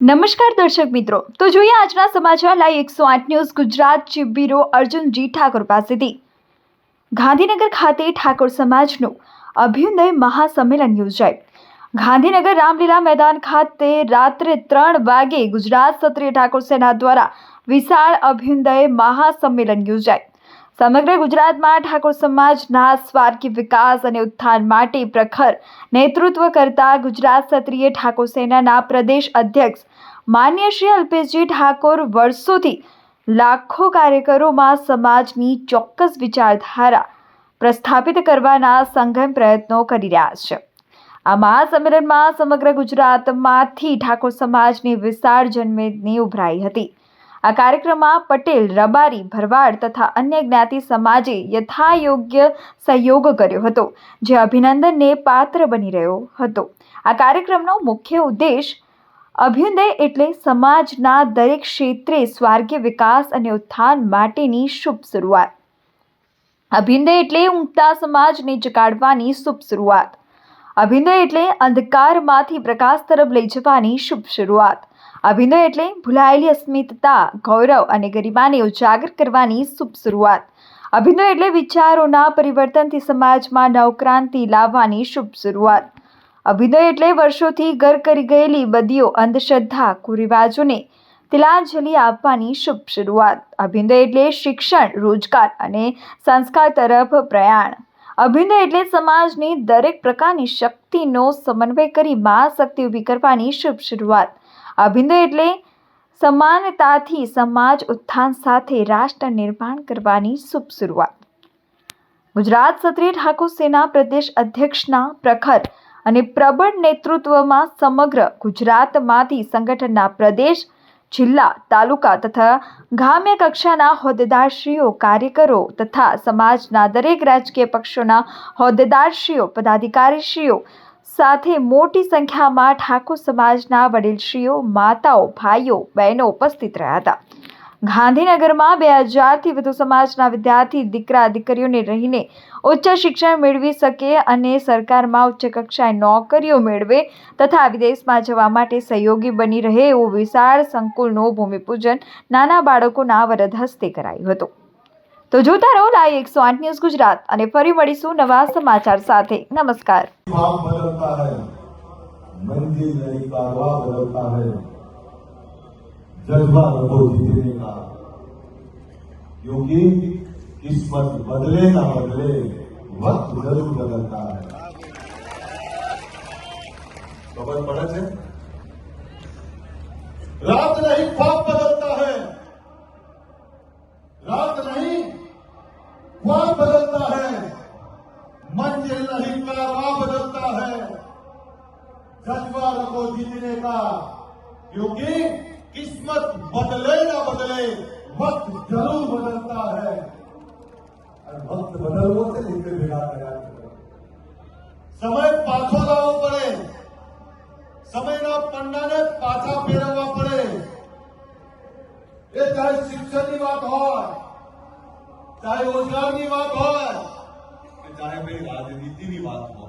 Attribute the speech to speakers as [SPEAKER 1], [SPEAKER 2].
[SPEAKER 1] નમસ્કાર દર્શક મિત્રો. તો જોઈએ આજના સમાચાર. લાઈ એકસો આઠ news, Gujarat chief bureau Arjunji Thakor પાસેથી. ગાંધીનગર ખાતે ઠાકોર સમાજનું અભ્યુદય મહાસંમેલન યોજાય. ગાંધીનગર રામલીલા મેદાન ખાતે રાત્રે ત્રણ વાગે ગુજરાત ક્ષત્રિય ઠાકોર સેના દ્વારા વિશાળ અભ્યુદય મહાસંમેલન યોજાય. સમગ્ર ગુજરાતમાં ઠાકોર સમાજના સ્વાર્ગી વિકાસ અને ઉત્થાન માટે પ્રખર નેતૃત્વ કરતા ગુજરાત ક્ષત્રિય ઠાકોર સેનાના પ્રદેશ અધ્યક્ષ માન્ય શ્રી અલ્પેશજી ઠાકોર વર્ષોથી લાખો કાર્યકરોમાં સમાજની ચોક્કસ વિચારધારા પ્રસ્થાપિત કરવાના સંગમ પ્રયત્નો કરી રહ્યા છે. આ મહાસંમેલનમાં સમગ્ર ગુજરાતમાંથી ઠાકોર સમાજની વિશાળ જન્મેદની ઉભરાઈ હતી. આ કાર્યક્રમમાં પટેલ, રબારી, ભરવાડ તથા અન્ય જ્ઞાતિ સમાજે યથાયોગ્ય સહયોગ કર્યો હતો, જે અભિનંદનને પાત્ર બની રહ્યો હતો. આ કાર્યક્રમનો મુખ્ય ઉદ્દેશ અભ્યુદય એટલે સમાજના દરેક ક્ષેત્રે સ્વાર્ગીય વિકાસ અને ઉત્થાન માટેની શુભ શરૂઆત. અભિનય એટલે ઊંઘતા સમાજને જગાડવાની શુભ શરૂઆત. અભિનય એટલે અંધકારમાંથી પ્રકાશ તરફ લઈ જવાની શુભ શરૂઆત. અભિનય એટલે ભૂલાયેલી અસ્મિતતા ગૌરવ અને ગરિમાને ઉજાગર કરવાની શુભ શરૂઆત. અભિનય એટલે વિચારોના પરિવર્તનથી સમાજમાં નવક્રાંતિ લાવવાની શુભ શરૂઆત. અભિનય એટલે વર્ષોથી ઘર કરી ગયેલી બદીઓ અંધશ્રદ્ધા, કુરિવાજોને તિલાંજલિ આપવાની શુભ શરૂઆત. અભિનય એટલે શિક્ષણ, રોજગાર અને સંસ્કાર તરફ પ્રયાણ. અભિનય એટલે સમાજની દરેક પ્રકારની શક્તિનો સમન્વય કરી મહાશક્તિ ઊભી કરવાની શુભ શરૂઆત. અભિનય એટલે સમાનતાથી સમાજ ઉત્થાન સાથે રાષ્ટ્ર નિર્માણ કરવાની શુભ શરૂઆત. ગુજરાત ક્ષત્રિય ઠાકોર સેના પ્રદેશ અધ્યક્ષના પ્રખર અને પ્રબળ નેતૃત્વમાં સમગ્ર ગુજરાતમાંથી સંગઠનના પ્રદેશ, જિલ્લા, તાલુકા તથા ગ્રામ્ય કક્ષાના હોદ્દેદારશ્રીઓ, કાર્યકરો તથા સમાજના દરેક રાજકીય પક્ષોના હોદ્દેદારશ્રીઓ, પદાધિકારીશ્રીઓ સાથે મોટી સંખ્યામાં ઠાકોર સમાજના વડીલશ્રીઓ, માતાઓ, ભાઈઓ, બહેનો ઉપસ્થિત રહ્યા હતા. ગાંધીનગરમાં બે હજારથી વધુ સમાજના વિદ્યાર્થી, દીકરા, દીકરીઓને રહીને ઉચ્ચ શિક્ષણ મેળવી શકે અને સરકારમાં ઉચ્ચ કક્ષાએ નોકરીઓ મેળવે તથા વિદેશમાં જવા માટે સહયોગી બની રહે એવું વિશાળ સંકુલનું ભૂમિપૂજન નાના બાળકોના વરદ હસ્તે કરાયું હતું. તો જોતા રહો લાઈવ એકસો આઠ ન્યૂઝ ગુજરાત અને ફરી મળીશું નવા સમાચાર સાથે નમસ્કાર
[SPEAKER 2] भाव बदलता है मंजिल नहीं कारवा बदलता है जज्बा रखो जीतने का क्योंकि किस्मत बदले ना बदले वक्त जरूर बदलता है खबर पड़े છે रात नहीं मंजिल नहीं कारवा बदलता है जज्बा रखो जीतने का क्योंकि किस्मत बदले ना बदले वक्त जरूर बदलता है અને વક્ત બદલવો છે ને એટલે ભેગા કર્યા છે સમય પાછો લાવવો પડે સમયના પન્નાને પાછા ફેરવવા પડે એ ચાહે શિક્ષણની વાત હોય ચાહે રોજગારની વાત હોય 必发大